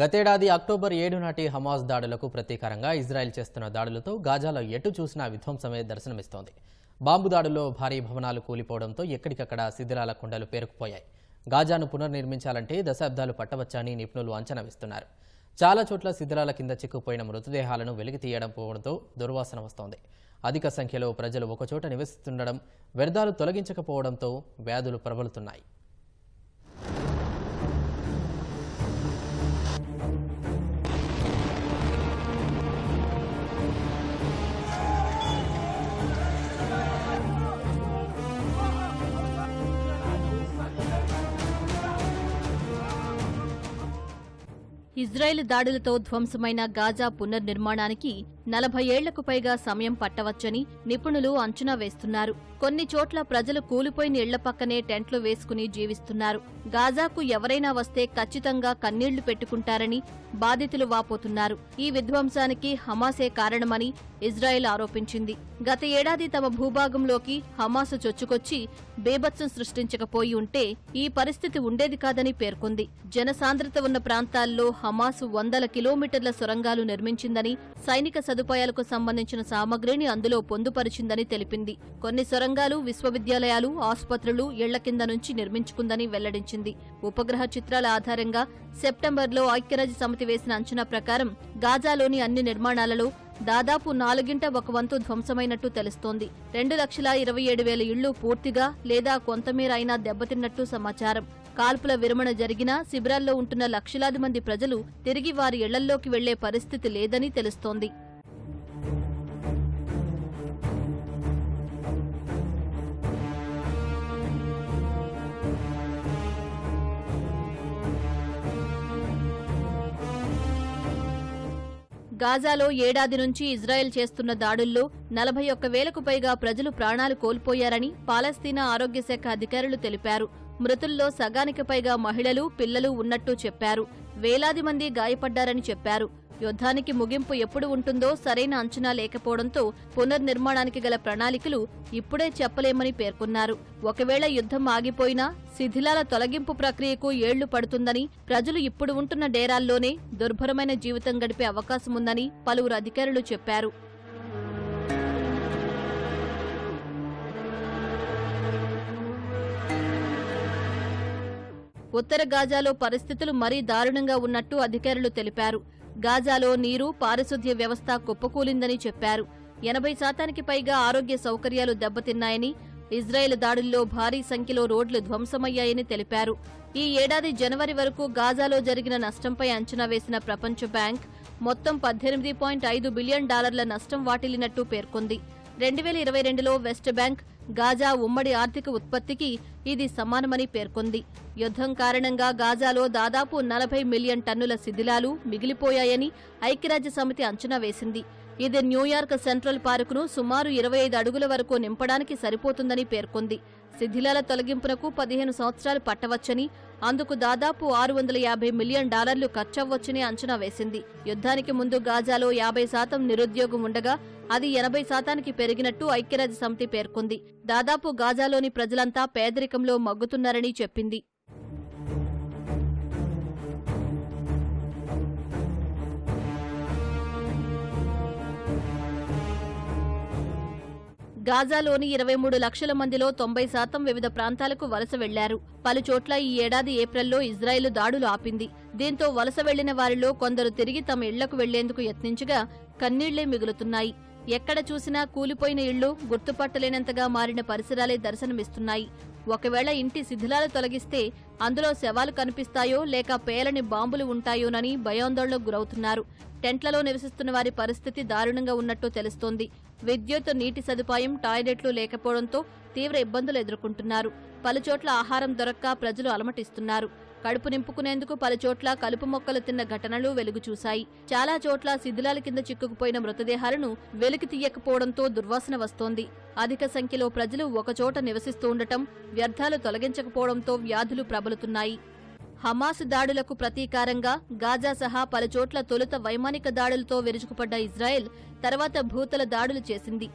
గతేడాది అక్టోబర్ ఏడు నాటి హమాస్ దాడులకు ప్రతీకారంగా ఇజ్రాయెల్ చేస్తున్న దాడులతో గాజాలో ఎటు చూసినా విధ్వంసమే దర్శనమిస్తోంది. బాంబు దాడుల్లో భారీ భవనాలు కూలిపోవడంతో ఎక్కడికక్కడ శిథిలాల కుండలు పేరుకుపోయాయి. గాజాను పునర్నిర్మించాలంటే దశాబ్దాలు పట్టవచ్చని నిపుణులు అంచనా వేస్తున్నారు. చాలా చోట్ల శిథిలాల కింద చిక్కుపోయిన మృతదేహాలను వెలికి తీయడం పోవడంతో దుర్వాసన వస్తోంది. అధిక సంఖ్యలో ప్రజలు ఒకచోట నివసిస్తుండడం వ్యర్థాలు తొలగించకపోవడంతో వ్యాధులు ప్రబలుతున్నాయి. ఇజ్రాయెల్ దాడులతో ధ్వంసమైన గాజా పునర్నిర్మాణానికి నలభై ఏళ్ళకు పైగా సమయం పట్టవచ్చని నిపుణులు అంచనా వేస్తున్నారు. కొన్ని చోట్ల ప్రజలు కూలిపోయిన ఇళ్ళ పక్కనే టెంట్లు వేసుకుని జీవిస్తున్నారు. గాజాకు ఎవరైనా వస్తే ఖచ్చితంగా కన్నీళ్ళు పెట్టుకుంటారని బాధితులు వాపోతున్నారు. ఈ విధ్వంసానికి హమాసే కారణమని ఇజ్రాయెల్ ఆరోపించింది. గత ఏడాది తమ భూభాగంలోకి హమాసు చొచ్చుకొచ్చి బేభత్సం సృష్టించకపోయి ఉంటే ఈ పరిస్థితి ఉండేది కాదని పేర్కొంది. జనసాంద్రత ఉన్న ప్రాంతాల్లో హమాసు వందల కిలోమీటర్ల సొరంగాలు నిర్మించిందని సైనిక సదుపాయాలకు సంబంధించిన సామగ్రిని అందులో పొందుపరిచిందని తెలిపింది. కొన్ని సొరంగాలు విశ్వవిద్యాలయాలు ఆసుపత్రులు ఇళ్ళ కింద నుంచి నిర్మించుకుందని వెల్లడించింది. ఉపగ్రహ చిత్రాల ఆధారంగా సెప్టెంబర్లో ఐక్యరాజ్య సమితి వేసిన అంచనా ప్రకారం గాజాలోని అన్ని నిర్మాణాలలో దాదాపు నాలుగింట ఒక వంతు ధ్వంసమైనట్టు తెలుస్తోంది. రెండు లక్షల ఇరవై ఏడు వేల ఇళ్ళు పూర్తిగా లేదా కొంతమేర అయినా దెబ్బతిన్నట్టు సమాచారం. కాల్పుల విరమణ జరిగినా శిబిరాల్లో ఉంటున్న లక్షలాది మంది ప్రజలు తిరిగి వారి ఇళ్ళల్లోకి వెళ్ళే పరిస్థితి లేదని తెలుస్తోంది. గాజాలో ఏడాది నుంచి ఇజ్రాయెల్ చేస్తున్న దాడుల్లో నలభై ఒక్క వేలకు పైగా ప్రజలు ప్రాణాలు కోల్పోయారని పాలస్తీనా ఆరోగ్య శాఖ అధికారులు తెలిపారు. మృతుల్లో సగానికి పైగా మహిళలు పిల్లలు ఉన్నట్టు చెప్పారు. వేలాది మంది గాయపడ్డారని చెప్పారు. యుద్ధానికి ముగింపు ఎప్పుడు ఉంటుందో సరైన అంచనా లేకపోవడంతో పునర్నిర్మాణానికి గల ప్రణాళికలు ఇప్పుడే చెప్పలేమని పేర్కొన్నారు. ఒకవేళ యుద్ధం ఆగిపోయినా శిథిలాల తొలగింపు ప్రక్రియకు ఏళ్ళు పడుతుందని ప్రజలు ఇప్పుడు ఉంటున్న డేరాల్లోనే దుర్భరమైన జీవితం గడిపే అవకాశముందని పలువురు అధికారులు చెప్పారు. ఉత్తర గాజాలో పరిస్థితులు మరీ దారుణంగా ఉన్నట్టు అధికారులు తెలిపారు. గాజాలో నీరు పారిశుద్ధ్య వ్యవస్థ కుప్పకూలిందని చెప్పారు. ఎనభై శాతానికి పైగా ఆరోగ్య సౌకర్యాలు దెబ్బతిన్నాయని ఇజ్రాయెల్ దాడుల్లో భారీ సంఖ్యలో రోడ్లు ధ్వంసమయ్యాయని తెలిపారు. ఈ ఏడాది జనవరి వరకు గాజాలో జరిగిన నష్టంపై అంచనా వేసిన ప్రపంచ బ్యాంక్ మొత్తం పద్దెనిమిది పాయింట్ ఐదు బిలియన్ డాలర్ల నష్టం వాటిల్లినట్టు పేర్కొంది. రెండు వేల ఇరవై రెండులో వెస్ట్ బ్యాంక్ గాజా ఉమ్మడి ఆర్థిక ఉత్పత్తికి ఇది సమానమని పేర్కొంది. యుద్ధం కారణంగా గాజాలో దాదాపు నలభై మిలియన్ టన్నుల శిథిలాలు మిగిలిపోయాయని ఐక్యరాజ్య సమితి అంచనా వేసింది. ఇది న్యూయార్క్ సెంట్రల్ పార్కును సుమారు ఇరవై ఐదు అడుగుల వరకు నింపడానికి సరిపోతుందని పేర్కొంది. శిథిలాల తొలగింపునకు పదిహేను సంవత్సరాలు పట్టవచ్చని అందుకు దాదాపు ఆరు వందల యాభై మిలియన్ డాలర్లు ఖర్చవ్వచ్చని అంచనా వేసింది. యుద్ధానికి ముందు గాజాలో యాభై శాతం నిరుద్యోగం ఉండగా అది ఎనభై శాతానికి పెరిగినట్టు ఐక్యరాజ్య సమితి పేర్కొంది. దాదాపు గాజాలోని ప్రజలంతా పేదరికంలో మగ్గుతున్నారని చెప్పింది. గాజాలోని ఇరవై మూడు లక్షల మందిలో తొంభై శాతం వివిధ ప్రాంతాలకు వలస వెళ్ళారు. పలుచోట్ల ఈ ఏడాది ఏప్రిల్లో ఇజ్రాయెల్ దాడులు ఆపింది. దీంతో వలస వెళ్ళిన వారిలో కొందరు తిరిగి తమ ఇళ్ళకు వెళ్ళేందుకు యత్నించగా కన్నీళ్ళే మిగులుతున్నాయి. ఎక్కడ చూసినా కూలిపోయిన ఇళ్ళు గుర్తుపట్టలేనంతగా మారిన పరిసరాలే దర్శనమిస్తున్నాయి. ఒకవేళ ఇంటి శిథిలాలు తొలగిస్తే అందులో శవాలు కనిపిస్తాయో లేక పేలని బాంబులు ఉంటాయోనని భయాందోళనకు గురవుతున్నారు. టెంట్లలో నివసిస్తున్న వారి పరిస్థితి దారుణంగా ఉన్నట్టు తెలుస్తోంది. విద్యుత్ నీటి సదుపాయం టాయిలెట్లు లేకపోవడంతో తీవ్ర ఇబ్బందులు ఎదుర్కొంటున్నారు. పలుచోట్ల ఆహారం దొరక్క ప్రజలు అలమటిస్తున్నారు. కడుపు నింపుకునేందుకు పలుచోట్ల కలుపు మొక్కలు తిన్న ఘటనలు వెలుగు చూశాయి చాలా చోట్ల శిథిలాల కింద చిక్కుకుపోయిన మృతదేహాలను వెలికి తీయకపోవడంతో దుర్వాసన వస్తోంది. అధిక సంఖ్యలో ప్రజలు ఒకచోట నివసిస్తూ ఉండటం వ్యర్థాలు తొలగించకపోవడంతో వ్యాధులు ప్రబలుతున్నాయి. హమాస్ దాడులకు ప్రతీకారంగా గాజా సహా పలుచోట్ల తొలుత వైమానిక దాడులతో విరుచుకుపడ్డ ఇజ్రాయెల్ తర్వాత భూతల దాడులు చేసింది.